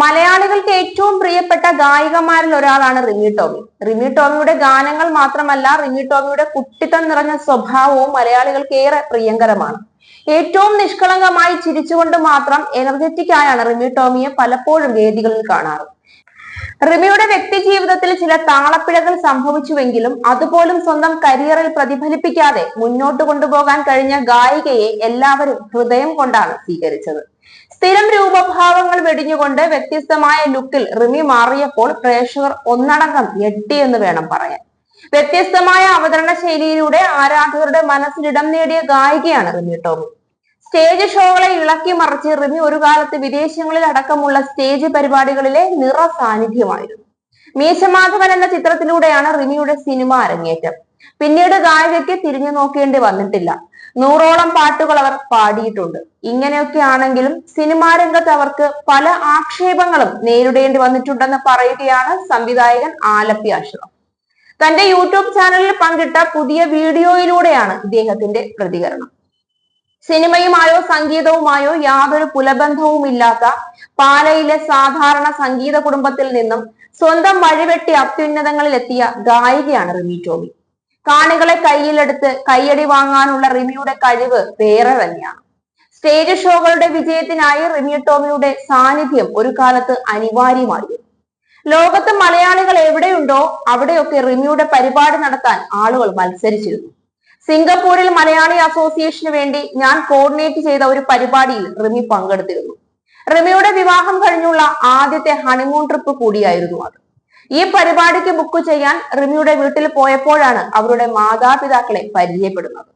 മലയാളികൾക്ക് ഏറ്റവും പ്രിയപ്പെട്ട ഗായികമാരിൽ ഒരാളാണ് റിമി ടോമി. റിമി ടോമിയുടെ ഗാനങ്ങൾ മാത്രമല്ല റിമി ടോമിയുടെ കുട്ടിത്തം നിറഞ്ഞ സ്വഭാവവും മലയാളികൾക്ക് ഏറെ പ്രിയങ്കരമാണ്. ഏറ്റവും നിഷ്കളങ്കമായി ചിരിച്ചുകൊണ്ട് മാത്രം എനർജറ്റിക് ആയാണ് റിമി ടോമിയെ പലപ്പോഴും വേദികളിൽ കാണാറ്. റിമിയുടെ വ്യക്തി ജീവിതത്തിൽ ചില താളപ്പിഴകൾ സംഭവിച്ചുവെങ്കിലും അതുപോലും സ്വന്തം കരിയറിൽ പ്രതിഫലിപ്പിക്കാതെ മുന്നോട്ട് കൊണ്ടുപോകാൻ കഴിഞ്ഞ ഗായികയെ എല്ലാവരും ഹൃദയം കൊണ്ടാണ് സ്വീകരിച്ചത്. സ്ഥിരം രൂപഭാവങ്ങൾ വെടിഞ്ഞുകൊണ്ട് വ്യത്യസ്തമായ ലുക്കിൽ റിമി മാറിയപ്പോൾ പ്രേക്ഷകർ ഒന്നടങ്കം ഞെട്ടി എന്ന് വേണം പറയാൻ. വ്യത്യസ്തമായ അവതരണ ശൈലിയിലൂടെ ആരാധകരുടെ മനസ്സിലിടം നേടിയ ഗായികയാണ് റിമി ടോമി. സ്റ്റേജ് ഷോകളെ ഇളക്കി മറിച്ച് റിമി ഒരു കാലത്ത് വിദേശങ്ങളിൽ അടക്കമുള്ള സ്റ്റേജ് പരിപാടികളിലെ നിറ സാന്നിധ്യമായിരുന്നു. മീശമാധവൻ എന്ന ചിത്രത്തിലൂടെയാണ് റിമിയുടെ സിനിമ അരങ്ങേറ്റം. പിന്നീട് ഗായികയ്ക്ക് തിരിഞ്ഞു നോക്കേണ്ടി വന്നിട്ടില്ല. നൂറോളം പാട്ടുകൾ അവർ പാടിയിട്ടുണ്ട്. ഇങ്ങനെയൊക്കെ ആണെങ്കിലും സിനിമാ രംഗത്ത് അവർക്ക് പല ആക്ഷേപങ്ങളും നേരിടേണ്ടി വന്നിട്ടുണ്ടെന്ന് പറയുകയാണ് സംവിധായകൻ ആലപ്പി അഷ്റഫ് തന്റെ യൂട്യൂബ് ചാനലിൽ പങ്കിട്ട പുതിയ വീഡിയോയിലൂടെയാണ് ഇദ്ദേഹത്തിന്റെ പ്രതികരണം. സിനിമയുമായോ സംഗീതവുമായോ യാതൊരു പുലബന്ധവുമില്ലാത്ത പാലയിലെ സാധാരണ സംഗീത കുടുംബത്തിൽ നിന്നും സ്വന്തം വഴിവെട്ടി അത്യുന്നതങ്ങളിൽ എത്തിയ ഗായികയാണ് റിമി ടോമി. കാണികളെ കയ്യിലെടുത്ത് കയ്യടി വാങ്ങാനുള്ള റിമിയുടെ കഴിവ് വേറെ തന്നെയാണ്. സ്റ്റേജ് ഷോകളുടെ വിജയത്തിനായി റിമി ടോമിയുടെ സാന്നിധ്യം ഒരു കാലത്ത് അനിവാര്യമായിരുന്നു. ലോകത്ത് മലയാളികൾ എവിടെയുണ്ടോ അവിടെയൊക്കെ റിമിയുടെ പരിപാടി നടത്താൻ ആളുകൾ മത്സരിച്ചിരുന്നു. സിംഗപ്പൂരിൽ മലയാളി അസോസിയേഷന് വേണ്ടി ഞാൻ കോർഡിനേറ്റ് ചെയ്ത ഒരു പരിപാടിയിൽ റിമി പങ്കെടുത്തിരുന്നു. റിമിയുടെ വിവാഹം കഴിഞ്ഞുള്ള ആദ്യത്തെ ഹണിമൂൺ ട്രിപ്പ് കൂടിയായിരുന്നു അത്. ഈ പരിപാടിക്ക് ബുക്ക് ചെയ്യാൻ റിമിയുടെ വീട്ടിൽ പോയപ്പോഴാണ് അവരുടെ മാതാപിതാക്കളെ പരിചയപ്പെടുന്നത്.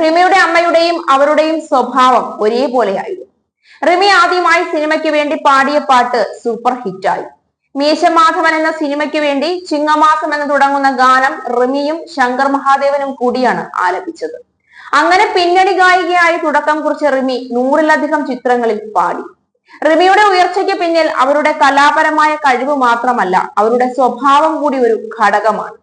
റിമിയുടെ അമ്മയുടെയും അവരുടെയും സ്വഭാവം ഒരേപോലെയായിരുന്നു. റിമി ആദ്യമായി സിനിമയ്ക്ക് വേണ്ടി പാടിയ പാട്ട് സൂപ്പർ ഹിറ്റായി മീശമാധവൻ എന്ന സിനിമയ്ക്ക് വേണ്ടി ചിങ്ങമാസം എന്ന് തുടങ്ങുന്ന ഗാനം റിമിയും ശങ്കർ മഹാദേവനും കൂടിയാണ് ആലപിച്ചത്. അങ്ങനെ പിന്നണി ഗായികയായി തുടക്കം കുറിച്ച റിമി നൂറിലധികം ചിത്രങ്ങളിൽ പാടി. റിമിയുടെ ഉയർച്ചയ്ക്ക് പിന്നിൽ അവരുടെ കലാപരമായ കഴിവ് മാത്രമല്ല അവരുടെ സ്വഭാവം കൂടി ഒരു ഘടകമാണ്.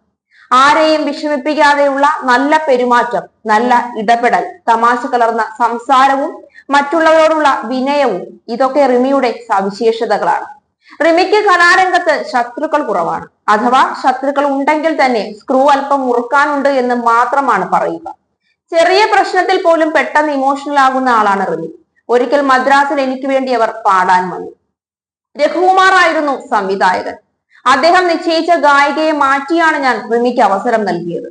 ആരെയും വിഷമിപ്പിക്കാതെയുള്ള നല്ല പെരുമാറ്റം നല്ല ഇടപെടൽ തമാശ കലർന്ന സംസാരവും മറ്റുള്ളവരോടുള്ള വിനയവും ഇതൊക്കെ റിമിയുടെ സവിശേഷതകളാണ്. റിമിക്ക് കലാരംഗത്ത് ശത്രുക്കൾ കുറവാണ്. അഥവാ ശത്രുക്കൾ ഉണ്ടെങ്കിൽ തന്നെ സ്ക്രൂ അല്പം മുറുക്കാനുണ്ട് എന്ന് മാത്രമാണ് പറയുക. ചെറിയ പ്രശ്നത്തിൽ പോലും പെട്ടെന്ന് ഇമോഷണൽ ആകുന്ന ആളാണ് റിമി. ഒരിക്കൽ മദ്രാസിൽ എനിക്ക് വേണ്ടി അവർ പാടാൻ വന്നു. രഘുകുമാർ ആയിരുന്നു സംവിധായകൻ. അദ്ദേഹം നിശ്ചയിച്ച ഗായികയെ മാറ്റിയാണ് ഞാൻ റിമിക്ക് അവസരം നൽകിയത്.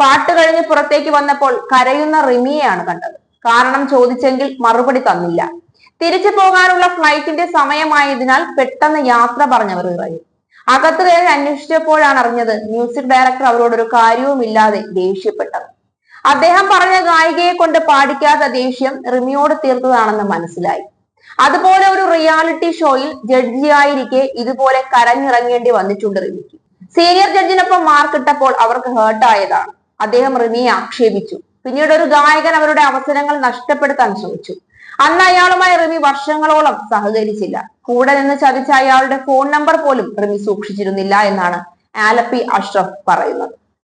പാട്ട് കഴിഞ്ഞ് പുറത്തേക്ക് വന്നപ്പോൾ കരയുന്ന റിമിയെയാണ് കണ്ടത്. കാരണം ചോദിച്ചെങ്കിൽ മറുപടി തന്നില്ല. തിരിച്ചു പോകാനുള്ള ഫ്ലൈറ്റിന്റെ സമയമായതിനാൽ പെട്ടെന്ന് യാത്ര പറഞ്ഞവർ ഇറങ്ങി. അകത്ത് കയറി അന്വേഷിച്ചപ്പോഴാണ് അറിഞ്ഞത് മ്യൂസിക് ഡയറക്ടർ അവരോടൊരു കാര്യവുമില്ലാതെ ദേഷ്യപ്പെട്ടത്. അദ്ദേഹം പറഞ്ഞ ഗായികയെ കൊണ്ട് പാടിക്കാത്ത ദേഷ്യം റിമിയോട് തീർത്തതാണെന്ന് മനസ്സിലായി. അതുപോലെ ഒരു റിയാലിറ്റി ഷോയിൽ ജഡ്ജിയായിരിക്കെ ഇതുപോലെ കരഞ്ഞിറങ്ങേണ്ടി വന്നിട്ടുണ്ട് റിമിക്ക്. സീനിയർ ജഡ്ജിനൊപ്പം മാർക്കിട്ടപ്പോൾ അവർക്ക് ഹേർട്ടായതാണ് അദ്ദേഹം റിമിയെ ആക്ഷേപിച്ചു. പിന്നീട് ഒരു ഗായകൻ അവരുടെ അവസരങ്ങൾ നഷ്ടപ്പെടുത്താൻ ശ്രമിച്ചു. അന്ന് അയാളുമായി റിമി വർഷങ്ങളോളം സഹകരിച്ചില്ല. കൂടെ നിന്ന് ചതിച്ച അയാളുടെ ഫോൺ നമ്പർ പോലും റിമി സൂക്ഷിച്ചിരുന്നില്ല എന്നാണ് ആലപ്പി അഷ്റഫ് പറയുന്നത്.